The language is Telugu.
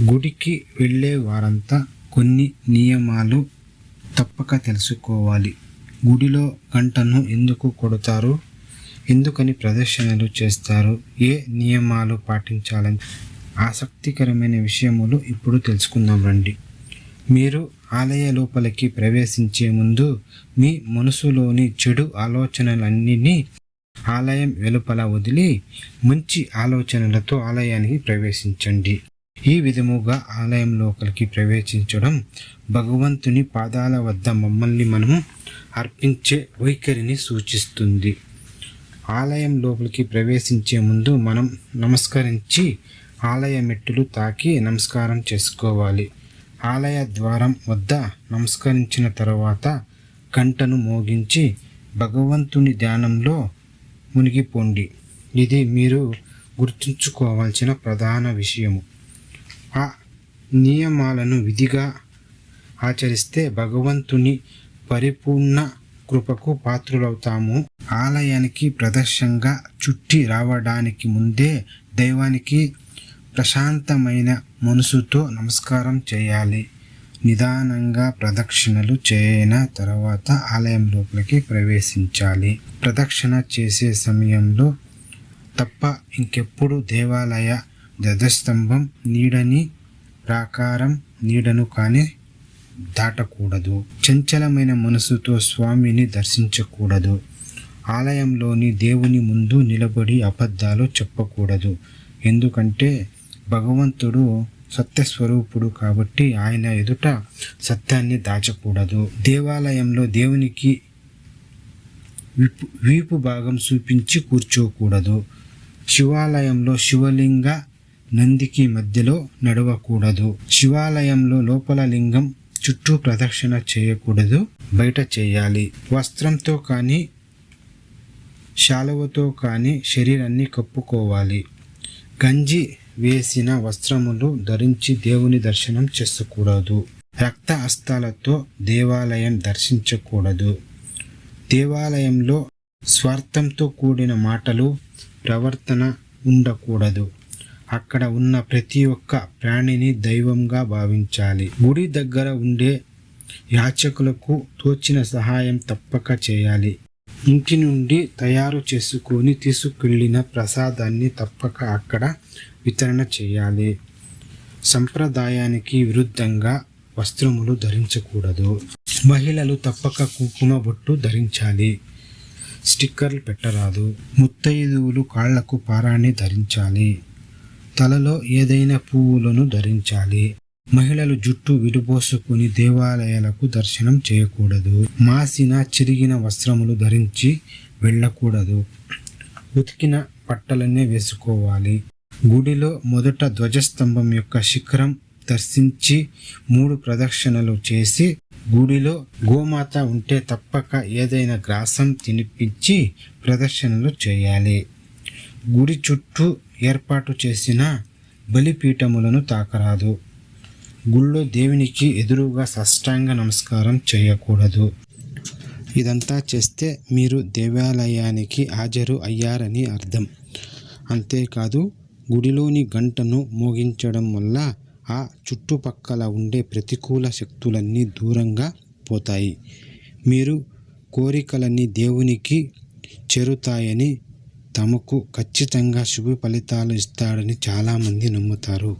గుడికి వెళ్ళే వారంతా కొన్ని నియమాలు తప్పక తెలుసుకోవాలి. గుడిలో గంటను ఎందుకు కొడతారు? ఎందుకని ప్రదర్శనలు చేస్తారు? ఏ నియమాలు పాటించాలని? ఆసక్తికరమైన విషయములు ఇప్పుడు తెలుసుకుందాం రండి. మీరు ఆలయ లోపలికి ప్రవేశించే ముందు మీ మనసులోని చెడు ఆలోచనలన్నీ ఆలయం వెలుపల వదిలి మంచి ఆలోచనలతో ఆలయానికి ప్రవేశించండి. ఈ విధముగా ఆలయం లోపలికి ప్రవేశించడం భగవంతుని పాదాల వద్ద మమ్మల్ని మనము అర్పించే వైఖరిని సూచిస్తుంది. ఆలయం లోపలికి ప్రవేశించే ముందు మనం నమస్కరించి ఆలయ మెట్టులు తాకి నమస్కారం చేసుకోవాలి. ఆలయ ద్వారం వద్ద నమస్కరించిన తర్వాత గంటను మోగించి భగవంతుని ధ్యానంలో మునిగిపోండి. ఇది మీరు గుర్తుంచుకోవాల్సిన ప్రధాన విషయము. ఆ నియమాలను విధిగా ఆచరిస్తే భగవంతుని పరిపూర్ణ కృపకు పాత్రులవుతాము. ఆలయానికి ప్రదర్శంగా చుట్టి రావడానికి ముందే దైవానికి ప్రశాంతమైన మనసుతో నమస్కారం చేయాలి. నిదానంగా ప్రదక్షిణలు చేయన తర్వాత ఆలయం లోపలికి ప్రవేశించాలి. ప్రదక్షిణ చేసే సమయంలో తప్ప ఇంకెప్పుడు దేవాలయ ధ్వజస్తంభం నీడని ప్రాకారం నీడను కానీ దాటకూడదు. చంచలమైన మనసుతో స్వామిని దర్శించకూడదు. ఆలయంలోని దేవుని ముందు నిలబడి అబద్ధాలు చెప్పకూడదు. ఎందుకంటే భగవంతుడు సత్యస్వరూపుడు కాబట్టి ఆయన ఎదుట సత్యాన్ని దాచకూడదు. దేవాలయంలో దేవునికి వీపు వీపు భాగం చూపించి కూర్చోకూడదు. శివాలయంలో శివలింగ నందికి మధ్యలో నడవకూడదు. శివాలయంలో లోపల లింగం చుట్టూ ప్రదక్షిణ చేయకూడదు. బయట చేయాలి. వస్త్రంతో కానీ శాలువతో కానీ శరీరాన్ని కప్పుకోవాలి. గంజి వేసిన వస్త్రములు ధరించి దేవుని దర్శనం చేసుకోకూడదు రక్త హస్తాలతో దేవాలయం దర్శించకూడదు. దేవాలయంలో స్వార్థంతో కూడిన మాటలు ప్రవర్తన ఉండకూడదు. అక్కడ ఉన్న ప్రతి ఒక్క ప్రాణిని దైవంగా భావించాలి. గుడి దగ్గర ఉండే యాచకులకు తోచిన సహాయం తప్పక చేయాలి. ఇంటి నుండి తయారు చేసుకొని తీసుకెళ్ళిన ప్రసాదాన్ని తప్పక అక్కడ వితరణ చేయాలి. సంప్రదాయానికి విరుద్ధంగా వస్త్రములు ధరించకూడదు. మహిళలు తప్పక కుంకుమ బొట్టు ధరించాలి. స్టిక్కర్లు పెట్టరాదు. ముత్తైదువులు కాళ్ళకు పారాన్ని ధరించాలి. తలలో ఏదైనా పువ్వులను ధరించాలి. మహిళలు జుట్టు విడిపోసుకుని దేవాలయాలకు దర్శనం చేయకూడదు. మాసిన చిరిగిన వస్త్రములు ధరించి వెళ్ళకూడదు. ఉతికిన బట్టలనే వేసుకోవాలి. గుడిలో మొదట ధ్వజస్తంభం యొక్క శిఖరం దర్శించి మూడు ప్రదక్షిణలు చేసి గుడిలో గోమాత ఉంటే తప్పక ఏదైనా గ్రాసం తినిపించి ప్రదర్శనలు చేయాలి. గుడి చుట్టూ ఏర్పాటు చేసిన బలిపీఠములను తాకరాదు. గుళ్ళో దేవునికి ఎదురుగా సష్టాంగ నమస్కారం చేయకూడదు. ఇదంతా చేస్తే మీరు దేవాలయానికి హాజరు అయ్యారని అర్థం. అంతేకాదు గుడిలోని గంటను మోగించడం వల్ల ఆ చుట్టుపక్కల ఉండే ప్రతికూల శక్తులన్నీ దూరంగా పోతాయి. మీరు కోరికలన్నీ దేవునికి చేరుతాయని తమకు ఖచ్చితంగా శుభ ఫలితాలు ఇస్తాడని చాలామంది నమ్ముతారు.